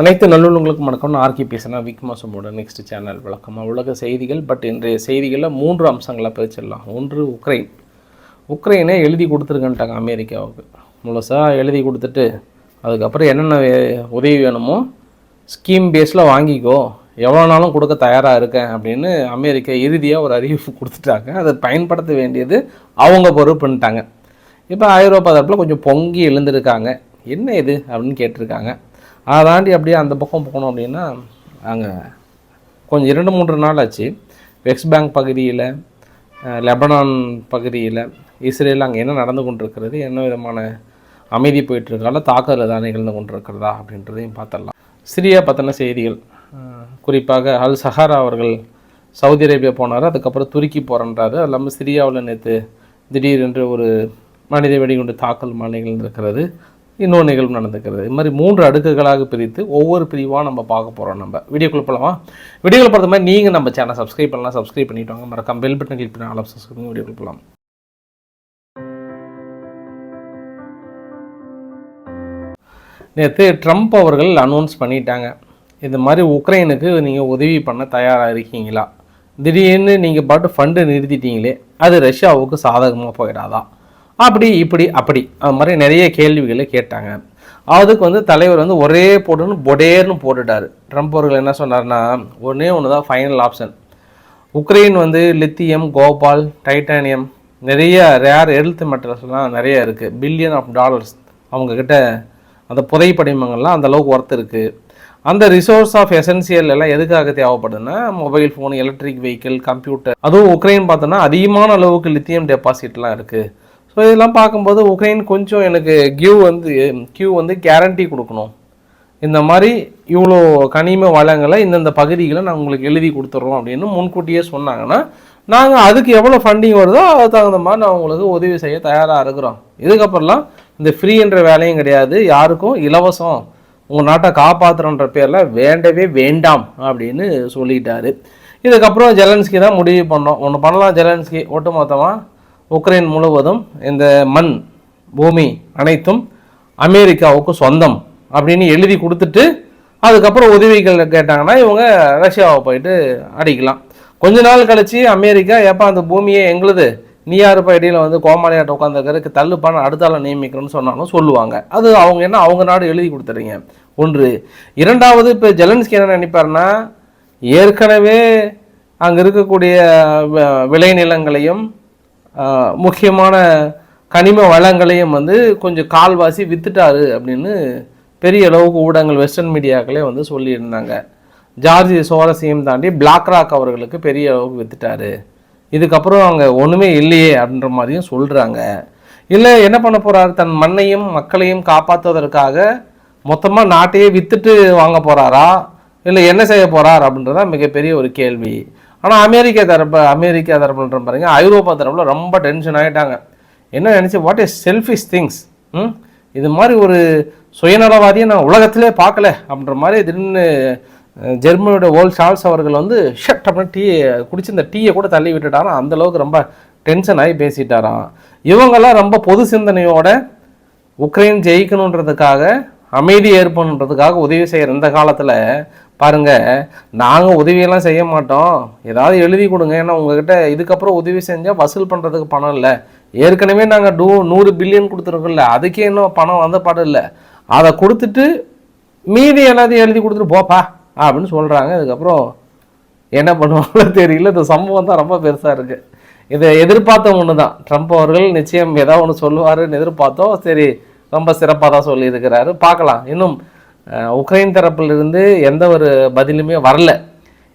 அனைத்து நல்லுள்ளங்களுக்கும் வணக்கம். நான் ஆர்கி பேசுனா விக்மாசமோட நெக்ஸ்ட் சேனல் வழக்கமாக உலக செய்திகள் பட் இன்றைய செய்திகளில் மூன்று அம்சங்களை பிரிச்சிடலாம். ஒன்று உக்ரைன். உக்ரைனை எழுதி கொடுத்துருக்கன்ட்டாங்க அமெரிக்காவுக்கு. முழுசாக எழுதி கொடுத்துட்டு அதுக்கப்புறம் என்னென்ன உதவி வேணுமோ ஸ்கீம் பேஸில் வாங்கிக்கோ. எவ்வளோ நாளும் கொடுக்க தயாராக இருக்கேன் அப்படின்னு அமெரிக்கா இறுதியாக ஒரு அறிவிப்பு கொடுத்துட்டாங்க. அதை பயன்படுத்த வேண்டியது அவங்க பொறுப்புன்ட்டாங்க. இப்போ ஐரோப்பா தரப்பில் கொஞ்சம் பொங்கி எழுந்திருக்காங்க. என்ன இது அப்படின்னு கேட்டிருக்காங்க. அதை தாண்டி அப்படியே அந்த பக்கம் போனோம் அப்படின்னா அங்கே கொஞ்சம் இரண்டு மூன்று நாள் ஆச்சு. வெஸ்ட் பேங்க் பகுதியில் லெபனான் பகுதியில் இஸ்ரேல் அங்கே என்ன நடந்து கொண்டிருக்கிறது என்ன விதமான அமைதி போயிட்டுருக்கால தாக்குதல் தான் நிகழ்ந்து கொண்டிருக்கிறதா அப்படின்றதையும் பார்த்துடலாம். சிரியா பற்றின செய்திகள். குறிப்பாக அல் சஹாரா அவர்கள் சவுதி அரேபியா போனார் அதுக்கப்புறம் துருக்கி போகிறன்றாரு அது இல்லாமல் சிரியாவில் நேற்று திடீரென்று ஒரு மனித வெடிகுண்டு தாக்கல் மழை நிகழ்ந்திருக்கிறது. இன்னொரு நிகழ்வு நடந்துக்கிறது. இது மாதிரி மூன்று அடுக்குகளாக பிரித்து ஒவ்வொரு பிரிவாக நம்ம பார்க்க போகிறோம் நம்ம. வீடியோக்குள்ள போகலாமா வீடியோக்குள்ள போகிறது மாதிரி நீங்கள் நம்ம சேனல் சப்ஸ்கிரைப் பண்ணலாம். சப்ஸ்கிரைப் பண்ணிட்டு வாங்க. மறக்காம பெல் பட்டன் கிளிக் பண்ணி ஆல் சப்ஸ்கிரைப் பண்ணி வீடியோக்குள்ள போகலாம் நேற்று ட்ரம்ப் அவர்கள் அனௌன்ஸ் பண்ணிட்டாங்க. இது மாதிரி உக்ரைனுக்கு நீங்கள் உதவி பண்ண தயாராக இருக்கீங்களா? திடீர்னு நீங்கள் பாட்டு ஃபண்டு நிறுத்திட்டீங்களே அது ரஷ்யாவுக்கு சாதகமாக போயிடாதான் அப்படி இப்படி அப்படி. அது மாதிரி நிறைய கேள்விகளை கேட்டாங்க. அதுக்கு வந்து தலைவர் வந்து ஒரே போட்டுன்னு பொடேர்னு போட்டுட்டார். ட்ரம்ப் அவர்கள் என்ன சொன்னார்னா ஒன்றே ஒன்று தான் ஃபைனல் ஆப்ஷன் உக்ரைன் வந்து லித்தியம் கோபால் டைட்டானியம் நிறைய ரேர் எழுத்து மெட்டல்ஸ்லாம் நிறைய இருக்குது பில்லியன் ஆஃப் டாலர்ஸ் அவங்கக்கிட்ட அந்த புதை படிமங்கள்லாம் அந்த அளவுக்கு ஒர்த் இருக்குது அந்த ரிசோர்ஸ் ஆஃப் எசென்சியல் எல்லாம் எதுக்காக தேவைப்படுதுன்னா mobile phone electric vehicle computer அதுவும் உக்ரைன் பார்த்தோன்னா அதிகமான அளவுக்கு லித்தியம் டெபாசிட்லாம் இருக்குது ஸோ இதெல்லாம் பார்க்கும்போது உக்ரைன் கொஞ்சம் எனக்கு கியூ வந்து கியூ வந்து கேரண்டி கொடுக்கணும். இந்த மாதிரி இவ்வளோ கனிம வளங்களை இந்தந்த பகுதிகளை நான் உங்களுக்கு எழுதி கொடுத்துட்றோம் அப்படின்னு முன்கூட்டியே சொன்னாங்கன்னா நாங்கள் அதுக்கு எவ்வளோ ஃபண்டிங் வருதோ அதுக்கு தகுந்த மாதிரி நான் உங்களுக்கு உதவி செய்ய தயாராக இருக்கிறோம். இதுக்கப்புறம்லாம் இந்த ஃப்ரீன்ற வேலையும் கிடையாது. யாருக்கும் இலவசம். உங்கள் நாட்டை காப்பாற்றுறன்ற பேரில் வேண்டவே வேண்டாம் அப்படின்னு சொல்லிட்டாரு. இதுக்கப்புறம் ஜெலன்ஸ்கி தான் முடிவு பண்ணோம். ஒன்று பண்ணலாம் ஜெலன்ஸ்கி ஒட்டுமொத்தமாக உக்ரைன் முழுவதும் இந்த மண் பூமி அனைத்தும் அமெரிக்காவுக்கு சொந்தம் அப்படின்னு எழுதி கொடுத்துட்டு அதுக்கப்புறம் உதவிகள் கேட்டாங்கன்னா இவங்க ரஷ்யாவை போயிட்டு அடிக்கலாம். கொஞ்ச நாள் கழித்து அமெரிக்கா எப்போ அந்த பூமியை எங்களுது. நீ யாருப்பா இடையில வந்து கோமாளியாட்ட உட்காந்துருக்கிறதுக்கு தள்ளுப்பான அடுத்தால நியமிக்கணும்னு சொன்னாலும் சொல்லுவாங்க. அது அவங்க என்ன அவங்க நாடு எழுதி கொடுத்துறீங்க. ஒன்று. இரண்டாவது இப்போ ஜெலன்ஸ்கி என்ன நினைப்பாருன்னா ஏற்கனவே அங்கே இருக்கக்கூடிய விளைநிலங்களையும் முக்கியமான கனிம வளங்களையும் வந்து கொஞ்சம் கால்வாசி வித்துட்டாரு அப்படின்னு பெரிய அளவுக்கு ஊடகங்கள் வெஸ்டர்ன் மீடியாக்களே வந்து சொல்லியிருந்தாங்க. ஜார்ஜ் சோரஸையும் தாண்டி பிளாக் ராக் அவர்களுக்கு பெரிய அளவுக்கு வித்துட்டாரு. இதுக்கப்புறம் அங்கே ஒன்றுமே இல்லையே அப்படின்ற மாதிரியும் சொல்கிறாங்க இல்லை என்ன பண்ண போகிறாரு தன் மண்ணையும் மக்களையும் காப்பாற்றுவதற்காக மொத்தமாக நாட்டையே வித்துட்டு வாங்க போகிறாரா இல்லை என்ன செய்ய போகிறார் அப்படின்றதான் மிகப்பெரிய ஒரு கேள்வி. ஆனால் அமெரிக்கா தரப்பு அமெரிக்கா தரப்புன்ற பாருங்க ஐரோப்பா தரப்பில் ரொம்ப டென்ஷன் ஆகிட்டாங்க என்ன நினச்சி வாட் இஸ் செல்ஃபிஷ் திங்ஸ் ம்? இது மாதிரி ஒரு சுயநலவாதியை நான் உலகத்திலே பார்க்கல அப்படின்ற மாதிரி திடீர்னு ஜெர்மனியோட ஓல் சார்ல்ஸ் அவர்கள் வந்து ஷட் அப்படின்னு டீ குடிச்சு இந்த டீயை கூட தள்ளி விட்டுட்டாராம். அந்த அளவுக்கு ரொம்ப டென்ஷன் ஆகி பேசிட்டாராம். இவங்கெல்லாம் ரொம்ப பொது சிந்தனையோட உக்ரைன் ஜெயிக்கணுன்றதுக்காக அமைதி ஏற்படணுன்றதுக்காக உதவி செய்கிற இந்த காலத்தில் பாருங்கள் நாங்கள் உதவியெல்லாம் செய்ய மாட்டோம். ஏதாவது எழுதி கொடுங்க. ஏன்னா உங்ககிட்ட இதுக்கப்புறம் உதவி செஞ்சால் வசூல் பண்ணுறதுக்கு பணம் இல்லை. ஏற்கனவே நாங்கள் டூ நூறு பில்லியன் கொடுத்துருக்கோம்ல அதுக்கே இன்னும் பணம் வந்த பாடம் இல்லை. அதை கொடுத்துட்டு மீதி எல்லாத்தையும் எழுதி கொடுத்துட்டு போப்பா அப்படின்னு சொல்கிறாங்க அதுக்கப்புறம் என்ன பண்ணுவாங்களோ தெரியல. இந்த சம்பவம் தான் ரொம்ப பெருசாக இருக்குது இதை எதிர்பார்த்த ஒன்று தான் ட்ரம்ப் அவர்கள் நிச்சயம் ஏதாவது ஒன்று சொல்லுவாருன்னு எதிர்பார்த்தோம். சரி ரொம்ப சிறப்பாக தான் சொல்லியிருக்கிறாரு. பார்க்கலாம். இன்னும் உக்ரைன் தரப்பிலிருந்து எந்த ஒரு பதிலுமே வரல.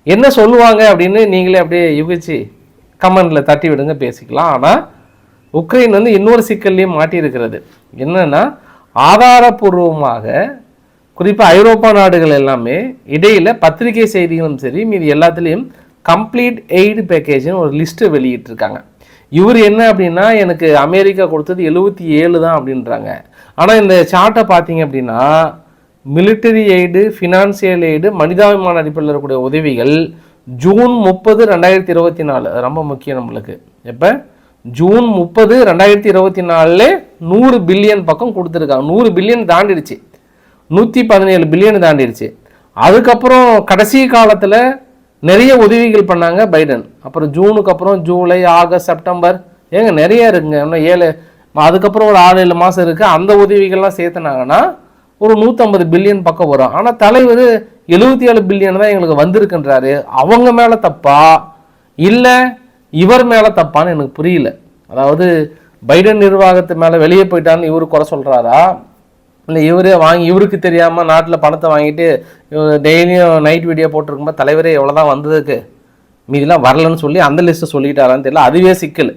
என்ன சொல்லுவாங்க அப்படின்னு நீங்களே அப்படியே யுகிச்சு கமெண்டில் தட்டி விடுங்க பேசிக்கலாம். ஆனால் உக்ரைன் வந்து இன்னொரு சிக்கல்லையும் மாட்டியிருக்கிறது. என்னென்னா ஆதாரபூர்வமாக குறிப்பாக ஐரோப்பா நாடுகள் எல்லாமே இடையில் பத்திரிகை செய்திகளும் சரி மீது எல்லாத்துலேயும் கம்ப்ளீட் எய்டு பேக்கேஜ்னு ஒரு லிஸ்ட்டை வெளியிட்டிருக்காங்க. இவர் என்ன அப்படின்னா எனக்கு அமெரிக்கா கொடுத்தது எழுபத்தி ஏழு தான் அப்படின்றாங்க. ஆனால் இந்த சார்ட்டை பார்த்தீங்க அப்படின்னா மிலிட்டரி எய்டு ஃபினான்சியல் எய்டு மனிதாபிமான அடிப்படையில் இருக்கக்கூடிய உதவிகள் ஜூன் முப்பது ரெண்டாயிரத்தி இருபத்தி நாலு. அது ரொம்ப முக்கியம் நம்மளுக்கு. எப்போ? ஜூன் முப்பது ரெண்டாயிரத்தி இருபத்தி நாலில் நூறு பில்லியன் பக்கம் கொடுத்துருக்காங்க. நூறு பில்லியன் தாண்டிடுச்சு. நூற்றி பதினேழு பில்லியன் தாண்டிடுச்சு. அதுக்கப்புறம் கடைசி காலத்தில் நிறைய உதவிகள் பண்ணாங்க பைடன். அப்புறம் ஜூனுக்கு அப்புறம் ஜூலை ஆகஸ்ட் செப்டம்பர். ஏங்க நிறைய இருக்குங்க. இன்னும் ஏழு அதுக்கப்புறம் ஒரு ஆறு ஏழு மாதம் இருக்குது அந்த உதவிகள்லாம் சேர்த்துனாங்கன்னா ஒரு நூற்றம்பது பில்லியன் பக்கம் வரும். ஆனால் தலைவர் எழுபத்தி ஏழு பில்லியன் தான் எங்களுக்கு வந்திருக்குன்றாரு. அவங்க மேலே தப்பா? இல்லை இவர் மேலே தப்பான்னு எனக்கு புரியல. அதாவது பைடன் நிர்வாகத்து மேலே வெளியே போயிட்டான்னு இவரு குறை சொல்கிறாரா இல்லை இவரே வாங்கி இவருக்கு தெரியாமல் நாட்டில் பணத்தை வாங்கிட்டு டெய்லியும் நைட் வீடியோ போட்டிருக்கும்போது தலைவரே எவ்வளோ தான் வந்ததுக்கு. மீதிலாம் வரலன்னு சொல்லி அந்த லிஸ்ட்டை சொல்லிட்டாரான்னு தெரியல. அதுவே சிக்கல்.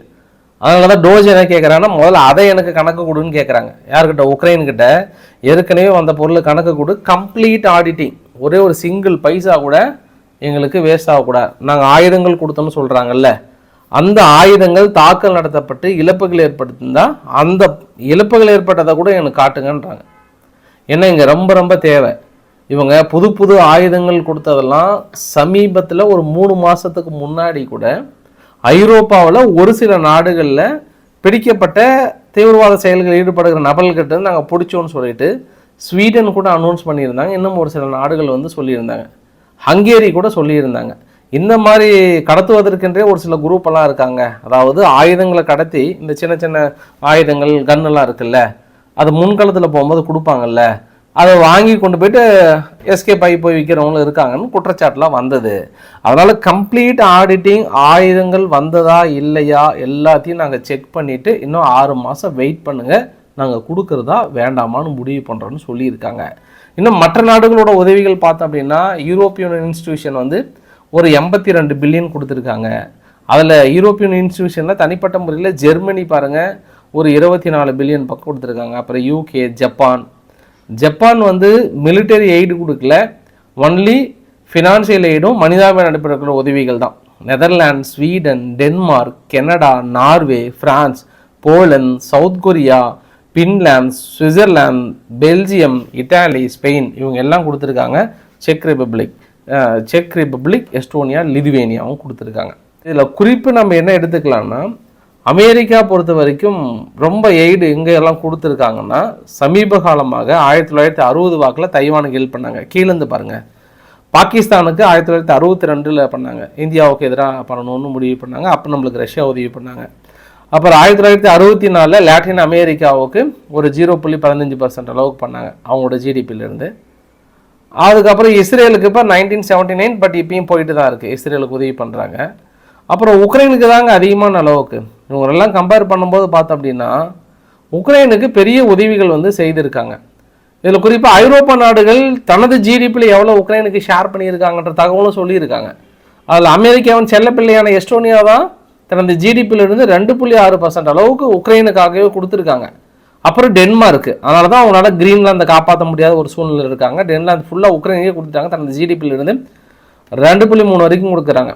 அதனால தான் டோஜ் என்ன கேட்குறாங்கன்னா முதல்ல அதை எனக்கு கணக்கு கொடுன்னு கேட்குறாங்க யாருக்கிட்ட உக்ரைன்கிட்ட. ஏற்கனவே வந்த பொருள் கணக்கு கொடு. கம்ப்ளீட் ஆடிட்டிங் ஒரே ஒரு சிங்கிள் பைசா கூட எங்களுக்கு வேஸ்ட் ஆகக்கூடாது. நாங்கள் ஆயுதங்கள் கொடுத்தோம்னு சொல்கிறாங்கல்ல அந்த ஆயுதங்கள் தாக்கல் நடத்தப்பட்டு இழப்புகள் ஏற்படுத்திருந்தால் அந்த இழப்புகள் ஏற்பட்டதை கூட எனக்கு காட்டுங்கன்றாங்க. ஏன்னா இங்கே ரொம்ப ரொம்ப தேவை. இவங்க புது புது ஆயுதங்கள் கொடுத்ததெல்லாம் சமீபத்தில் ஒரு மூணு மாதத்துக்கு முன்னாடி கூட ஐரோப்பாவில் ஒரு சில நாடுகளில் பிடிக்கப்பட்ட தீவிரவாத செயல்களில் ஈடுபடுகிற நபர்கிட்ட இருந்து நாங்கள் பிடிச்சோன்னு சொல்லிட்டு ஸ்வீடன் கூட அனௌன்ஸ் பண்ணியிருந்தாங்க. இன்னும் ஒரு சில நாடுகள் வந்து சொல்லியிருந்தாங்க. ஹங்கேரி கூட சொல்லியிருந்தாங்க. இந்த மாதிரி கடத்துவதற்கென்றே ஒரு சில குரூப்பெல்லாம் இருக்காங்க. அதாவது ஆயுதங்களை கடத்தி இந்த சின்ன சின்ன ஆயுதங்கள் கன்னெல்லாம் இருக்குல்ல அது முன்களத்தில் போகும்போது கொடுப்பாங்கல்ல அதை வாங்கி கொண்டு போயிட்டு எஸ்கேப் ஆகி போய் விற்கிறவங்களும் இருக்காங்கன்னு குற்றச்சாட்டுலாம் வந்தது. அதனால் கம்ப்ளீட் ஆடிட்டிங் ஆயுதங்கள் வந்ததா இல்லையா எல்லாத்தையும் நாங்கள் செக் பண்ணிவிட்டு இன்னும் ஆறு மாதம் வெயிட் பண்ணுங்கள் நாங்கள் கொடுக்குறதா வேண்டாமான்னு முடிவு பண்ணுறோன்னு சொல்லியிருக்காங்க. இன்னும் மற்ற நாடுகளோட உதவிகள் பார்த்தோம் அப்படின்னா யூரோப்பியன் இன்ஸ்டிடியூஷன் வந்து ஒரு எண்பத்தி ரெண்டு பில்லியன் கொடுத்துருக்காங்க. அதில் யூரோப்பியன் இன்ஸ்டிடியூஷனில் தனிப்பட்ட முறையில் ஜெர்மனி பாருங்கள் ஒரு இருபத்தி நாலு பில்லியன் பக்கம் கொடுத்துருக்காங்க. அப்புறம் யூகே ஜப்பான் ஜப்பான் வந்து மிலிட்டரி எய்டு கொடுக்கல. ஒன்லி ஃபினான்சியல் எய்டும் மனிதாபிமான அடிப்படையில் உதவிகள் தான். Netherland Sweden Denmark Canada Norway France Poland south Korea Finland Switzerland Belgium Italy Spain இவங்க எல்லாம் கொடுத்துருக்காங்க. Check republic check republic Estonia லிதுவேனியாவும் கொடுத்துருக்காங்க. இதில் குறிப்பு நம்ம என்ன எடுத்துக்கலாம்னா அமெரிக்கா பொறுத்த வரைக்கும் ரொம்ப எய்டு இங்கே எல்லாம் கொடுத்துருக்காங்கன்னா சமீப காலமாக ஆயிரத்தி தொள்ளாயிரத்தி அறுபது வாக்கில் தைவானுக்கு ஹெல்ப் பண்ணாங்க. கீழேருந்து பாருங்கள் பாகிஸ்தானுக்கு ஆயிரத்தி தொள்ளாயிரத்தி அறுபத்தி ரெண்டில் பண்ணாங்க. இந்தியாவுக்கு எதிராக பண்ணணும்னு முடிவு பண்ணாங்க. அப்போ நம்மளுக்கு ரஷ்யா உதவி பண்ணாங்க. அப்புறம் ஆயிரத்தி தொள்ளாயிரத்தி அறுபத்தி நாலில் லாட்டின் அமெரிக்காவுக்கு ஒரு ஜீரோ புள்ளி பதினஞ்சு பர்சன்ட் அளவுக்கு பண்ணாங்க. அவங்களோட ஜிடிபியிலேருந்து அதுக்கப்புறம் இஸ்ரேலுக்கு இப்போ நைன்டீன் செவன்ட்டி நைன் பட் இப்பயும் போயிட்டு தான் இருக்குது இஸ்ரேலுக்கு உதவி பண்ணுறாங்க அப்புறம் உக்ரைனுக்கு தாங்க அதிகமான அளவுக்கு. இவங்களெல்லாம் கம்பேர் பண்ணும்போது பார்த்தோம் அப்படின்னா உக்ரைனுக்கு பெரிய உதவிகள் வந்து செய்திருக்காங்க. இதில் குறிப்பாக ஐரோப்பா நாடுகள் தனது ஜிடிபியில் எவ்வளோ உக்ரைனுக்கு ஷேர் பண்ணியிருக்காங்கன்ற தகவலும் சொல்லியிருக்காங்க. அதில் அமெரிக்காவின் செல்லப்பிள்ளையான எஸ்டோனியா தான் தனது ஜிடிபியிலிருந்து ரெண்டு புள்ளி ஆறு பர்சன்ட் அளவுக்கு உக்ரைனுக்காகவே கொடுத்துருக்காங்க. அப்புறம் டென்மார்க் அதனால தான் அவங்களால கிரீன்லாந்தை காப்பாற்ற முடியாத ஒரு சூழ்நிலை இருக்காங்க. டென்லாந்து ஃபுல்லாக உக்ரைனுக்கே கொடுத்துட்டாங்க. தனது ஜிடிபியிலிருந்து ரெண்டு புள்ளி மூணு வரைக்கும் கொடுக்குறாங்க.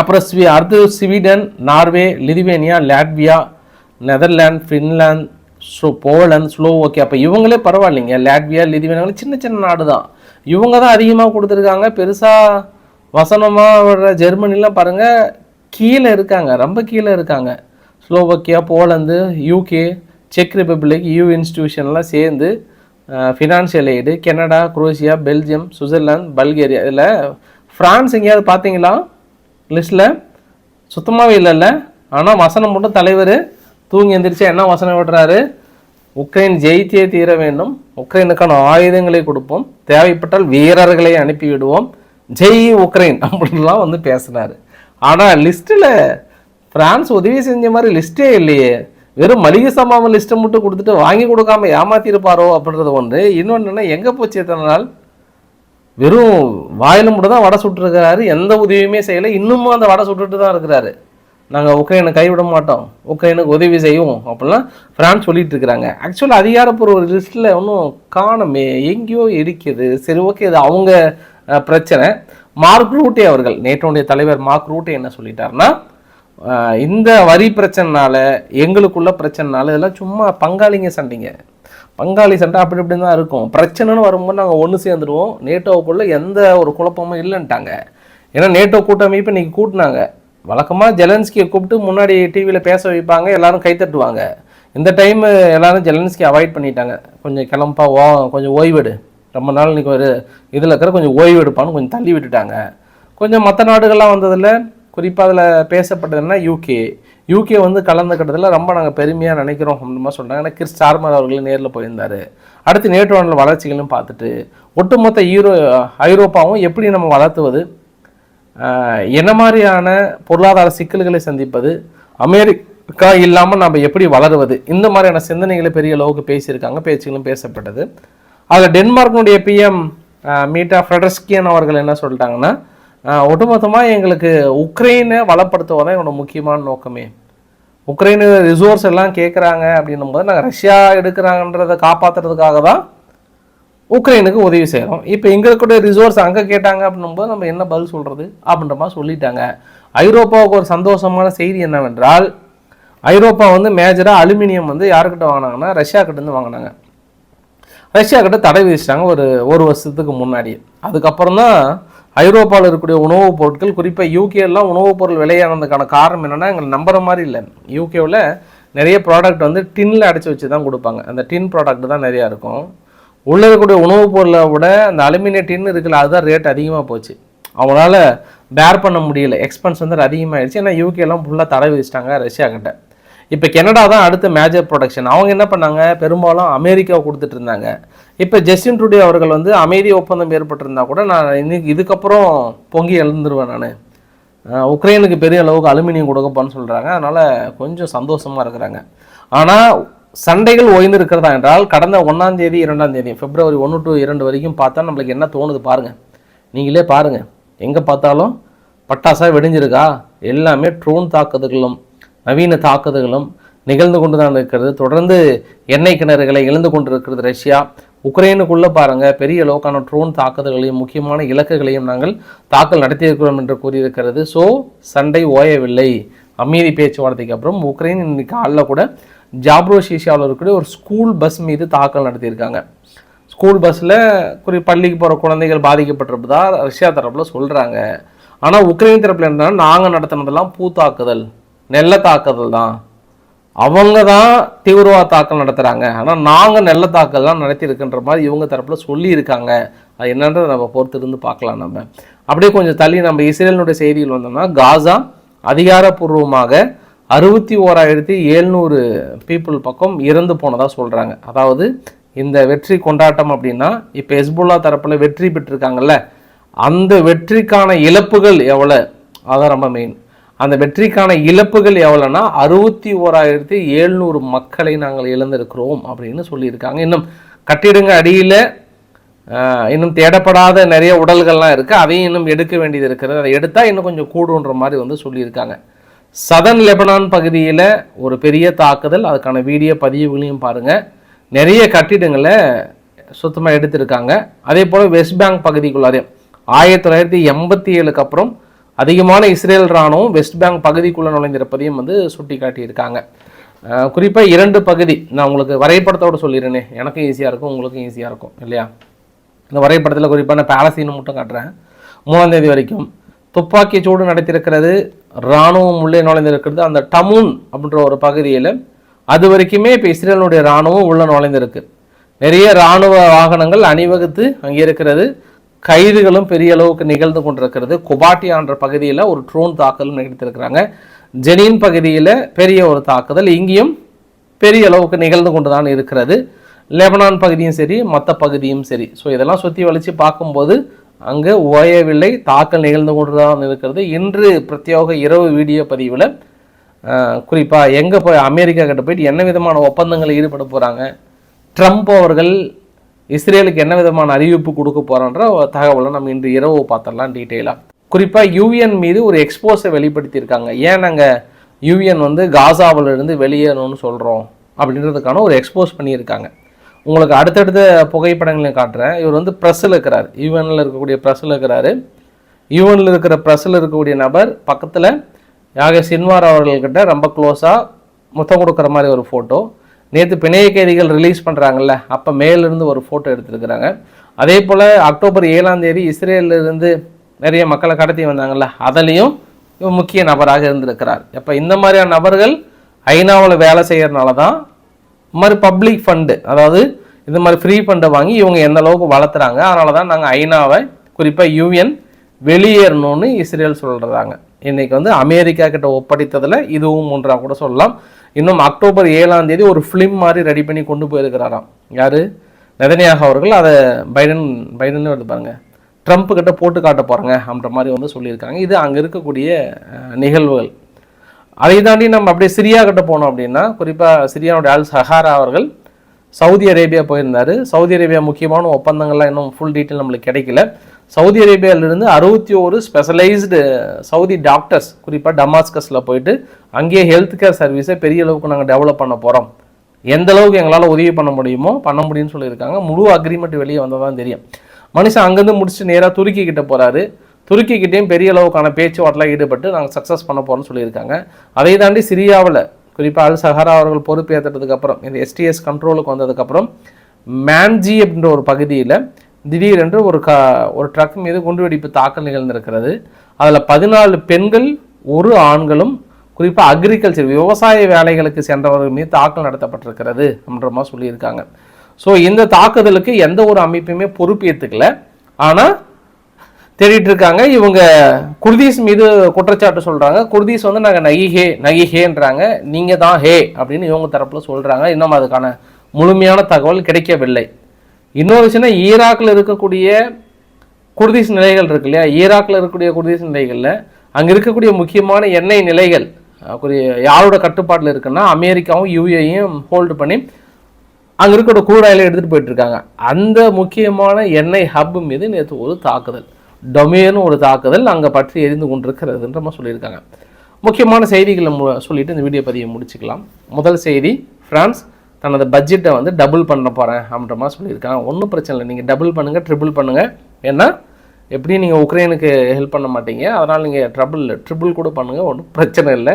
அப்புறம் ஸ்வீ அடுத்தது Sweden Norway Lithuania Latvia Netherlands Finland slow Poland Slovakia. அப்போ இவங்களே பரவாயில்லைங்க. லாட்வியா லிதுவேனியா சின்ன சின்ன நாடு தான் இவங்க தான் அதிகமாக கொடுத்துருக்காங்க. பெருசாக வசனமாக வர்ற ஜெர்மனிலாம் பாருங்கள் கீழே இருக்காங்க. ரொம்ப கீழே இருக்காங்க. ஸ்லோவோக்கியா போலந்து யூகே செக் ரிப்பப்ளிக் யூ இன்ஸ்டியூஷன்லாம் சேர்ந்து financial aid Canada Croatia Belgium Switzerland Bulgaria இதில் ஃப்ரான்ஸ் எங்கேயாவது பார்த்தீங்களா? லிஸ்ட்டில் சுத்தமாகவே இல்லைல்ல. ஆனால் வசனம் மட்டும் தலைவர் தூங்கி எந்திரிச்சா என்ன வசனம் விடுறாரு? உக்ரைன் ஜெயித்தே தீர வேண்டும். உக்ரைனுக்கான ஆயுதங்களை கொடுப்போம். தேவைப்பட்டால் வீரர்களை அனுப்பிவிடுவோம். ஜெய் உக்ரைன் அப்படின்லாம் வந்து பேசினார். ஆனால் லிஸ்ட்டில் பிரான்ஸ் உதவி செஞ்ச மாதிரி லிஸ்ட்டே இல்லையே. வெறும் மளிகை சாமான் லிஸ்ட்டை மட்டும் கொடுத்துட்டு வாங்கி கொடுக்காம ஏமாத்திருப்பாரோ அப்படின்றது ஒன்று. இன்னொன்று என்ன எங்கே போச்சு எத்தனை நாள்? வெறும் வாயில் மட்டும் தான் வடை சுட்டுருக்கிறாரு எந்த உதவியுமே செய்யலை. இன்னமும் அந்த வடை சுட்டுட்டு தான் இருக்கிறாரு. நாங்கள் உக்ரைனை கைவிட மாட்டோம். உக்ரைனுக்கு உதவி செய்வோம் அப்படிலாம் ஃப்ரான்ஸ் சொல்லிட்டு இருக்கிறாங்க. ஆக்சுவலாக அதிகாரப்பூர்வ லிஸ்ட்டில் ஒன்றும் காணமே. எங்கேயோ இருக்குது சரி ஓகே இது அவங்க பிரச்சனை. மார்க் ரூட்டே அவர்கள் நேட்டோடைய தலைவர் மார்க் ரூட்டே என்ன சொல்லிட்டாருன்னா இந்த வரி பிரச்சனைனால எங்களுக்குள்ள பிரச்சனைனால இதெல்லாம் சும்மா பங்காளிங்க சண்டைங்க. பங்காளி சண்டை அப்படி இப்படி தான் இருக்கும். பிரச்சனைன்னு வரும்போது நாங்கள் ஒன்று சேர்ந்துருவோம் நேட்டோவுக்குள்ளே எந்த ஒரு குழப்பமும் இல்லைன்ட்டாங்க. ஏன்னா நேட்டோ கூட்டமைப்பு இன்னைக்கு கூட்டினாங்க. வழக்கமாக ஜெலன்ஸ்கியை கூப்பிட்டு முன்னாடி டிவியில் பேச வைப்பாங்க எல்லோரும் கைத்தட்டுவாங்க இந்த டைம் எல்லாரும் ஜெலன்ஸ்கி அவாய்ட் பண்ணிட்டாங்க. கொஞ்சம் கிளம்பா ஓ கொஞ்சம் ஓய்வெடு. ரொம்ப நாள் இன்னைக்கு ஒரு இதில் இருக்கிற கொஞ்சம் ஓய்வு எடுப்பான்னு கொஞ்சம் தள்ளி விட்டுட்டாங்க. கொஞ்சம் மற்ற நாடுகள்லாம் வந்ததில் குறிப்பாக அதில் பேசப்பட்டதுன்னா யூகே யூகே வந்து கலந்துக்கிட்டதில் ரொம்ப நாங்கள் பெருமையாக நினைக்கிறோம் அப்படின்னு மாதிரி சொல்கிறாங்க ஏன்னா கிறிஸ் சார்மர் அவர்கள் நேரில் போயிருந்தார். அடுத்து நேட்டோனில் வளர்ச்சிகளும் பார்த்துட்டு ஒட்டுமொத்த ஈரோ ஐரோப்பாவும் எப்படி நம்ம வளர்த்துவது? என்ன மாதிரியான பொருளாதார சிக்கல்களை சந்திப்பது? அமெரிக்கா இல்லாமல் நம்ம எப்படி வளருவது? இந்த மாதிரியான சிந்தனைகளை பெரிய அளவுக்கு பேசியிருக்காங்க பேச்சுகளும் பேசப்பட்டது. அதில் டென்மார்க்கினுடைய பிஎம் மீட்டா ஃப்ரெடர்ஸ்கியன் அவர்கள் என்ன சொல்லிட்டாங்கன்னா ஒட்டுமொத்தமாக எங்களுக்கு உக்ரைனை வளப்படுத்துவதான் எங்களோட முக்கியமான நோக்கமே. உக்ரைனு ரிசோர்ஸ் எல்லாம் கேட்குறாங்க அப்படின்னும் போது நாங்கள் ரஷ்யா எடுக்கிறாங்கன்றதை காப்பாற்றுறதுக்காக தான் உக்ரைனுக்கு உதவி செய்கிறோம் இப்போ எங்களுக்குடைய ரிசோர்ஸ் அங்கே கேட்டாங்க அப்படின்னும் போது நம்ம என்ன பதில் சொல்கிறது அப்படின்ற மாதிரி சொல்லிட்டாங்க. ஐரோப்பாவுக்கு ஒரு சந்தோஷமான செய்தி என்னவென்றால் ஐரோப்பா வந்து மேஜராக அலுமினியம் வந்து யாருக்கிட்ட வாங்கினாங்கன்னா ரஷ்யா இருந்து வாங்கினாங்க. ரஷ்யாக்கிட்ட தடை விதிச்சிட்டாங்க ஒரு ஒரு வருஷத்துக்கு முன்னாடி அதுக்கப்புறம் தான் ஐரோப்பாவில் இருக்கக்கூடிய உணவுப் பொருட்கள் குறிப்பாக யூகேலாம் உணவுப் பொருள் விலையானதுக்கான காரணம் என்னென்னா எங்களை நம்புற மாதிரி இல்லை. யூகேவில் நிறைய ப்ராடக்ட் வந்து டின்னில் அடைச்சி வச்சு தான் கொடுப்பாங்க. அந்த டின் ப்ராடக்ட் தான் நிறையா இருக்கும். உள்ளே இருக்கக்கூடிய உணவுப் பொருளை விட அந்த அலுமினிய டின் இருக்குல்ல அதுதான் ரேட் அதிகமாக போச்சு. அவங்களால பேர் பண்ண முடியல. எக்ஸ்பென்ஸ் வந்து அதிகமாகிடுச்சு ஏன்னா யூகேலாம் ஃபுல்லாக தடவி விதிச்சிட்டாங்க ரஷ்யா கிட்ட. இப்போ கனடா தான் அடுத்த மேஜர் ப்ரொடக்ஷன் அவங்க என்ன பண்ணாங்க? பெரும்பாலும் அமெரிக்காவை கொடுத்துட்டு இருந்தாங்க. இப்போ ஜஸ்டின் ட்ரூடே அவர்கள் வந்து அமைதி ஒப்பந்தம் ஏற்பட்டிருந்தா கூட நான் இன்னைக்கு இதுக்கப்புறம் பொங்கி எழுந்துருவேன் நான். உக்ரைனுக்கு பெரிய அளவுக்கு அலுமினியம் கொடுக்கப்பான்னு சொல்கிறாங்க அதனால் கொஞ்சம் சந்தோஷமாக இருக்கிறாங்க. ஆனால் சண்டைகள் ஓய்ந்து இருக்கிறதா என்றால் கடந்த ஒன்றாம் தேதி இரண்டாம் தேதி பிப்ரவரி ஒன்று டு இரண்டு வரைக்கும் பார்த்தா நம்மளுக்கு என்ன தோணுது பாருங்கள் நீங்களே பாருங்கள் எங்கே பார்த்தாலும் பட்டாசாக வெடிஞ்சிருக்கா? எல்லாமே ட்ரோன் தாக்குதல்களும் நவீன தாக்குதல்களும் நிகழ்ந்து கொண்டு தான் இருக்கிறது. தொடர்ந்து எண்ணெய் கிணறுகளை இழந்து கொண்டு இருக்கிறது ரஷ்யா. உக்ரைனுக்குள்ளே பாருங்கள் பெரிய அளவுக்கான ட்ரோன் தாக்குதல்களையும் முக்கியமான இலக்குகளையும் நாங்கள் தாக்கல் நடத்தியிருக்கிறோம் என்று கூறியிருக்கிறது. ஸோ சண்டை ஓயவில்லை. அமைதி பேச்சுவார்த்தைக்கு அப்புறம் உக்ரைன் இன்னைக்கு காலைல கூட ஜாப்ரோஷிஷியாவில் இருக்கக்கூடிய ஒரு ஸ்கூல் பஸ் மீது தாக்கல் நடத்தியிருக்காங்க. ஸ்கூல் பஸ்ஸில் குறி பள்ளிக்கு போகிற குழந்தைகள் பாதிக்கப்பட்டிருப்பதா ரஷ்யா தரப்பில் சொல்கிறாங்க ஆனால் உக்ரைன் தரப்பில் இருந்தாலும் நாங்கள் நடத்தினதெல்லாம் பூ தாக்குதல் நெல்ல தாக்குதல் தான். அவங்க தான் தீவிரவாத தாக்கல் நடத்துகிறாங்க ஆனால் நாங்கள் நல்ல தாக்கல் தான் நடத்தியிருக்குன்ற மாதிரி இவங்க தரப்பில் சொல்லியிருக்காங்க. அது என்னன்றதை நம்ம பொறுத்து இருந்து பார்க்கலாம் நம்ம. அப்படியே கொஞ்சம் தள்ளி நம்ம இஸ்ரேலினுடைய செய்திகள் வந்தோம்னா காசா அதிகாரப்பூர்வமாக அறுபத்தி ஓராயிரத்தி எழுநூறு பீப்புள் பக்கம் இறந்து போனதாக சொல்கிறாங்க அதாவது இந்த வெற்றி கொண்டாட்டம் அப்படின்னா இப்போ ஹெஸ்புல்லா தரப்பில் வெற்றி பெற்றிருக்காங்கல்ல அந்த வெற்றிக்கான இழப்புகள் எவ்வளோ அதான் ரொம்ப மெயின் அந்த வெற்றிக்கான இழப்புகள் எவ்வளோன்னா அறுபத்தி ஓராயிரத்தி எழுநூறு மக்களை நாங்கள் இழந்திருக்கிறோம் அப்படின்னு சொல்லியிருக்காங்க. இன்னும் கட்டிடங்க அடியில் இன்னும் தேடப்படாத நிறைய உடல்கள்லாம் இருக்குது அதையும் இன்னும் எடுக்க வேண்டியது இருக்கிறது. அதை எடுத்தால் இன்னும் கொஞ்சம் கூடுன்ற மாதிரி வந்து சொல்லியிருக்காங்க. சதன் லெபனான் பகுதியில் ஒரு பெரிய தாக்குதல். அதுக்கான வீடியோ பதிவுகளையும் பாருங்கள் நிறைய கட்டிடங்களை சுத்தமாக எடுத்திருக்காங்க. அதே போல் வெஸ்ட் பேங்க் பகுதிக்குள்ளாரே ஆயிரத்தி தொள்ளாயிரத்தி எண்பத்தி ஏழுக்கு அப்புறம் அதிகமான இஸ்ரேல் ராணுவம் வெஸ்ட் பேங்க் பகுதிக்குள்ளே நுழைந்திருப்பதையும் வந்து சுட்டி காட்டியிருக்காங்க குறிப்பாக இரண்டு பகுதி நான் உங்களுக்கு வரைபடத்தோடு சொல்லிடுறேனே. எனக்கும் ஈஸியாக இருக்கும் உங்களுக்கும் ஈஸியாக இருக்கும் இல்லையா? இந்த வரைபடத்தில் குறிப்பாக நான் பாலஸ்தீனை மட்டும் காட்டுறேன். மூணாம் தேதி வரைக்கும் துப்பாக்கி சூடு நடத்தியிருக்கிறது இராணுவம் உள்ளே நுழைந்திருக்கிறது அந்த டமுன் அப்படின்ற ஒரு பகுதியில் அது வரைக்குமே இப்போ இஸ்ரேலுடைய இராணுவம் உள்ளே நுழைந்திருக்கு. நிறைய இராணுவ வாகனங்கள் அணிவகுத்து அங்கே இருக்கிறது. கைதுகளும் பெரிய அளவுக்கு நிகழ்ந்து கொண்டிருக்கிறது. குபாட்டியான்ற பகுதியில் ஒரு ட்ரோன் தாக்குதல் நிகழ்த்திருக்கிறாங்க. ஜெனின் பகுதியில் பெரிய ஒரு தாக்குதல். இங்கேயும் பெரிய அளவுக்கு நிகழ்ந்து கொண்டு தான் இருக்கிறது. லெபனான் பகுதியும் சரி மற்ற பகுதியும் சரி. ஸோ இதெல்லாம் சுற்றி வலிச்சு பார்க்கும்போது அங்கே ஓயவில்லை. தாக்கல் நிகழ்ந்து கொண்டு தான் இருக்கிறது. இன்று பிரத்யோக இரவு வீடியோ பதிவில் குறிப்பாக எங்கே போய் அமெரிக்கா கிட்ட போயிட்டு என்ன விதமான ஒப்பந்தங்களில் ஈடுபட போகிறாங்க ட்ரம்ப் அவர்கள் இஸ்ரேலுக்கு என்ன விதமான அறிவிப்பு கொடுக்க போகிறோன்ற தகவலை நம்ம இன்று இரவு பார்த்துடலாம் டீட்டெயிலாக குறிப்பாக யூஎன் மீது ஒரு எக்ஸ்போஸை வெளிப்படுத்தியிருக்காங்க. ஏன் நாங்கள் யூஎன் வந்து காசாவிலிருந்து வெளியேறணும்னு சொல்கிறோம் அப்படின்றதுக்கான ஒரு எக்ஸ்போஸ் பண்ணியிருக்காங்க. உங்களுக்கு அடுத்தடுத்த புகைப்படங்களையும் காட்டுறேன். இவர் வந்து ப்ரெஸ்ஸில் இருக்கிறார். யூஎனில் இருக்கக்கூடிய ப்ரெஸ்ஸில் இருக்கிறாரு. யூஎனில் இருக்கிற ப்ரெஸ்ஸில் இருக்கக்கூடிய நபர் பக்கத்தில் யாக சின்வார் அவர்கள்கிட்ட ரொம்ப க்ளோஸாக முத்தம் கொடுக்குற மாதிரி ஒரு ஃபோட்டோ நேற்று பிணைய கைதிகள் ரிலீஸ் பண்ணுறாங்கல்ல அப்போ மேலிருந்து ஒரு ஃபோட்டோ எடுத்திருக்கிறாங்க. அதே போல் அக்டோபர் ஏழாம் தேதி இஸ்ரேலிருந்து நிறைய மக்களை கடத்தி வந்தாங்கல்ல அதுலேயும் இவர் முக்கிய நபராக இருந்திருக்கிறார். அப்போ இந்த மாதிரியான நபர்கள் ஐநாவில் வேலை செய்கிறனால தான் இந்த மாதிரி பப்ளிக் ஃபண்டு அதாவது இந்த மாதிரி ஃப்ரீ ஃபண்டை வாங்கி இவங்க எந்த அளவுக்கு வளர்த்துறாங்க அதனால தான் நாங்கள் ஐநாவை குறிப்பாக யூஎன் வெளியேறணும்னு இஸ்ரேல் சொல்கிறாங்க இன்றைக்கி வந்து அமெரிக்கா கிட்ட ஒப்படைத்ததில் இதுவும் ஒன்றாக கூட சொல்லலாம். இன்னும் அக்டோபர் ஏழாம் தேதி ஒரு ஃபிலிம் மாதிரி ரெடி பண்ணி கொண்டு போயிருக்கிறாராம். யார்? நெதனியாக அவர்கள். அதை பைடன் பைடன் வருது பாருங்க. ட்ரம்ப் கிட்ட போட்டு காட்ட போகிறாங்க அப்படின்ற மாதிரி வந்து சொல்லியிருக்காங்க இது அங்கே இருக்கக்கூடிய நிகழ்வுகள். அதை தாண்டி நம்ம அப்படியே சிரியா கிட்ட போனோம் அப்படின்னா குறிப்பாக சிரியாவுடைய அல் சஹாரா அவர்கள் சவுதி அரேபியா போயிருந்தார். சவுதி அரேபியா முக்கியமான ஒப்பந்தங்கள்லாம் இன்னும் ஃபுல் டீட்டெயில் நம்மளுக்கு கிடைக்கல. சவுதி அரேபியாவிலிருந்து அறுபத்தி ஒரு ஸ்பெஷலைஸ்டு சவுதி டாக்டர்ஸ் குறிப்பாக டமாஸ்கஸில் போயிட்டு அங்கேயே ஹெல்த் கேர் சர்வீஸை பெரிய அளவுக்கு நாங்கள் டெவலப் பண்ண போகிறோம் எந்த அளவுக்கு எங்களால் உதவி பண்ண முடியுமோ பண்ண முடியும்னு சொல்லியிருக்காங்க. முழு அக்ரிமெண்ட் வெளியே வந்தால் தான் தெரியும். மனுஷன் அங்கேருந்து முடிச்சுட்டு நேராக துருக்கி கிட்டே போகிறாரு துருக்கிக்கிட்டேயும் பெரிய அளவுக்கான பேச்சுவார்த்தையில் ஈடுபட்டு நாங்கள் சக்ஸஸ் பண்ண போகிறோம்னு சொல்லியிருக்காங்க. அதை தாண்டி சிரியாவில் குறிப்பாக அல் சஹரா அவர்கள் பொறுப்பேற்றதுக்கப்புறம் இந்த எஸ்டிஎஸ் கண்ட்ரோலுக்கு வந்ததுக்கப்புறம் மேன்ஜி அப்படின்ற ஒரு பகுதியில் திடீரென்று ஒரு க ஒரு ட்ரக் மீது குண்டுவெடிப்பு தாக்கல் நிகழ்ந்திருக்கிறது. அதில் பதினாலு பெண்கள் ஒரு ஆண்களும் குறிப்பாக அக்ரிகல்ச்சர் விவசாய வேலைகளுக்கு சென்றவர்கள் மீது தாக்கல் நடத்தப்பட்டிருக்கிறது அப்படின்ற மாதிரி சொல்லியிருக்காங்க. ஸோ இந்த தாக்குதலுக்கு எந்த ஒரு அமைப்புமே பொறுப்பேற்றுக்கல ஆனால் தேடிட்டு இருக்காங்க. இவங்க குர்தீஸ் மீது குற்றச்சாட்டு சொல்கிறாங்க குர்தீஸ் வந்து நாங்கள் நகிஹே நகிஹேன்றாங்க நீங்கள் தான் ஹே அப்படின்னு இவங்க தரப்பில் சொல்கிறாங்க இன்னும் அதுக்கான முழுமையான தகவல் கிடைக்கவில்லை. இன்னொரு விஷயம் ஈராக்கில் இருக்கக்கூடிய குர்தீஸ் நிலைகள் இருக்கு இல்லையா? ஈராக்கில் இருக்கக்கூடிய குர்தீஸ் நிலைகளில் அங்கே இருக்கக்கூடிய முக்கியமான எண்ணெய் நிலைகள் யாரோட கட்டுப்பாட்டில் இருக்குன்னா அமெரிக்காவும் யூஏயும் ஹோல்டு பண்ணி அங்கே இருக்கிற கூடாயில் எடுத்துகிட்டு போயிட்டுருக்காங்க அந்த முக்கியமான எண்ணெய் ஹப் மீது நேற்று ஒரு தாக்குதல் டொமேனு ஒரு தாக்குதல் அங்கே பற்றி எரிந்து கொண்டிருக்கிறதுன்ற மாதிரி சொல்லியிருக்காங்க. முக்கியமான செய்திகளை மு சொல்லிட்டு இந்த வீடியோ பதிவை முடிச்சுக்கலாம். முதல் செய்தி ஃப்ரான்ஸ் தனது பட்ஜெட்டை வந்து டபுள் பண்ண போகிறேன் அப்படின்ற மாதிரி சொல்லியிருக்காங்க. ஒன்றும் பிரச்சனை இல்லை. நீங்கள் டபுள் பண்ணுங்கள் ட்ரிபிள் பண்ணுங்கள் ஏன்னா எப்படியும் நீங்கள் உக்ரைனுக்கு ஹெல்ப் பண்ண மாட்டீங்க. அதனால் நீங்கள் ட்ரபிள் ட்ரிபிள் கூட பண்ணுங்கள் ஒன்றும் பிரச்சனை இல்லை.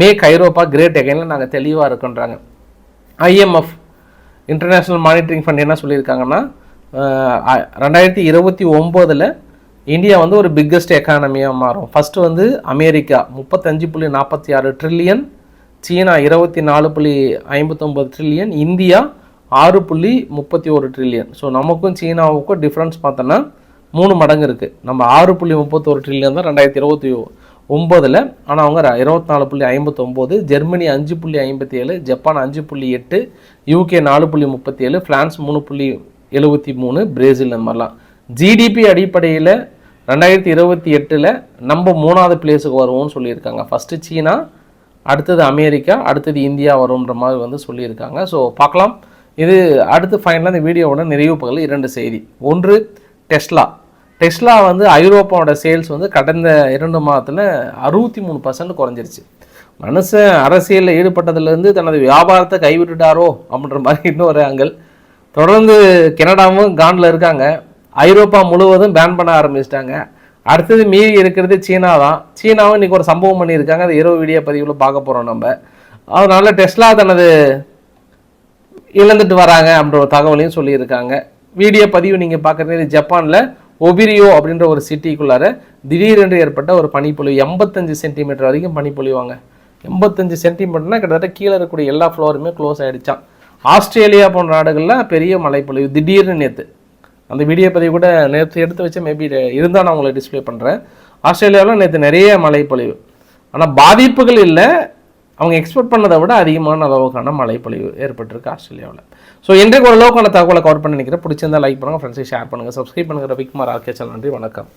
மேக் ஐரோப்பா கிரேட் எகைனில் நாங்கள் தெளிவாக இருக்கோன்றாங்க. ஐஎம்எஃப் இன்டர்நேஷ்னல் மானிட்டரிங் ஃபண்ட் என்ன சொல்லியிருக்காங்கன்னா ரெண்டாயிரத்தி இருபத்தி ஒம்போதில் இந்தியா வந்து ஒரு பிக்கஸ்ட் எக்கானமியாக மாறும். ஃபஸ்ட்டு வந்து அமெரிக்கா முப்பத்தஞ்சு புள்ளி நாற்பத்தி ஆறு ட்ரில்லியன் சீனா இருபத்தி நாலு புள்ளி ஐம்பத்தொம்பது ட்ரில்லியன் இந்தியா ஆறு புள்ளி முப்பத்தி ஒரு ட்ரில்லியன் ஸோ நமக்கும் சீனாவுக்கும் டிஃப்ரென்ஸ் பார்த்தோன்னா மூணு மடங்கு இருக்குது நம்ம ஆறு புள்ளி முப்பத்தோரு ட்ரில்லியன் தான் ரெண்டாயிரத்தி இருபத்தி ஒம்பதில். ஆனால் அவங்க இருபத்தி நாலு புள்ளி ஐம்பத்தொம்போது ஜெர்மனி அஞ்சு புள்ளி ஐம்பத்தி ஏழு ஜப்பான் அஞ்சு புள்ளி எட்டு யூகே நாலு புள்ளி முப்பத்தி ஏழு ஃப்ரான்ஸ் மூணு புள்ளி எழுபத்தி மூணு பிரேசில் இந்த மாதிரிலாம். ஜிடிபி அடிப்படையில் ரெண்டாயிரத்தி இருபத்தி எட்டில் நம்ம மூணாவது பிளேஸுக்கு வருவோம்னு சொல்லியிருக்காங்க. ஃபஸ்ட்டு சீனா அடுத்தது அமெரிக்கா அடுத்தது இந்தியா வரும்ன்ற மாதிரி வந்து சொல்லியிருக்காங்க. ஸோ பார்க்கலாம். இது அடுத்து ஃபைனலாக இந்த வீடியோவோட நிறைவு பகல் இரண்டு செய்தி. ஒன்று டெஸ்லா. டெஸ்லா வந்து ஐரோப்பாவோட சேல்ஸ் வந்து கடந்த இரண்டு மாதத்தில் அறுபத்தி மூணு பர்சன்ட் குறைஞ்சிருச்சு. மனுஷன் அரசியலில் ஈடுபட்டதுலேருந்து தனது வியாபாரத்தை கைவிட்டுட்டாரோ அப்படின்ற மாதிரி இன்னொரு ஆங்கிள் தொடர்ந்து கனடாவும் காண்டில் இருக்காங்க. ஐரோப்பா முழுவதும் பேன் பண்ண ஆரம்பிச்சிட்டாங்க. அடுத்தது மீறி இருக்கிறது சீனா தான் சீனாவும் இன்றைக்கி ஒரு சம்பவம் பண்ணியிருக்காங்க. அது இரவு வீடியோ பதிவில் பார்க்க போகிறோம் நம்ம. அதனால் டெஸ்லா தனது இழந்துட்டு வராங்க அப்படின்ற ஒரு தகவலையும் சொல்லியிருக்காங்க. வீடியோ பதிவு நீங்கள் பார்க்குறது ஜப்பானில் ஒபிரியோ அப்படின்ற ஒரு சிட்டிக்குள்ளார திடீரென்று ஏற்பட்ட ஒரு பனிப்பொழிவு. எண்பத்தஞ்சு சென்டிமீட்டர் வரைக்கும் பனிப்பொழிவாங்க. எண்பத்தஞ்சு சென்டிமீட்டர்னால் கிட்டத்தட்ட கீழே இருக்கக்கூடிய எல்லா ஃப்ளோருமே க்ளோஸ் ஆகிடுச்சான் ஆஸ்திரேலியா போன்ற நாடுகளில் பெரிய மழைப்பொழிவு. திடீர்னு நேற்று அந்த வீடியோ பதிவு கூட நேற்று எடுத்து வச்சு மேபி இருந்தால் நான் உங்களை டிஸ்ப்ளே பண்ணுறேன் ஆஸ்திரேலியாவில் நேற்று நிறைய மழைப்பொழிவு. ஆனால் பாதிப்புகள் இல்லை. அவங்க எக்ஸ்பெக்ட் பண்ணதை விட அதிகமான அளவுக்கான மழைப்பொழிவு ஏற்பட்டிருக்கு ஆஸ்திரேலியாவில். ஸோ இன்றைக்கு ஓரளவுக்கான தகவலை கவர் பண்ணி நினைக்கிறேன். பிடிச்சிருந்தா லைக் பண்ணுங்கள் ஃப்ரெண்ட்ஸை ஷேர் பண்ணுங்கள் சப்ஸ்கிரைப் பண்ணுங்கள் ரவிக்குமார் ஆர்கேச்சல் நன்றி வணக்கம்.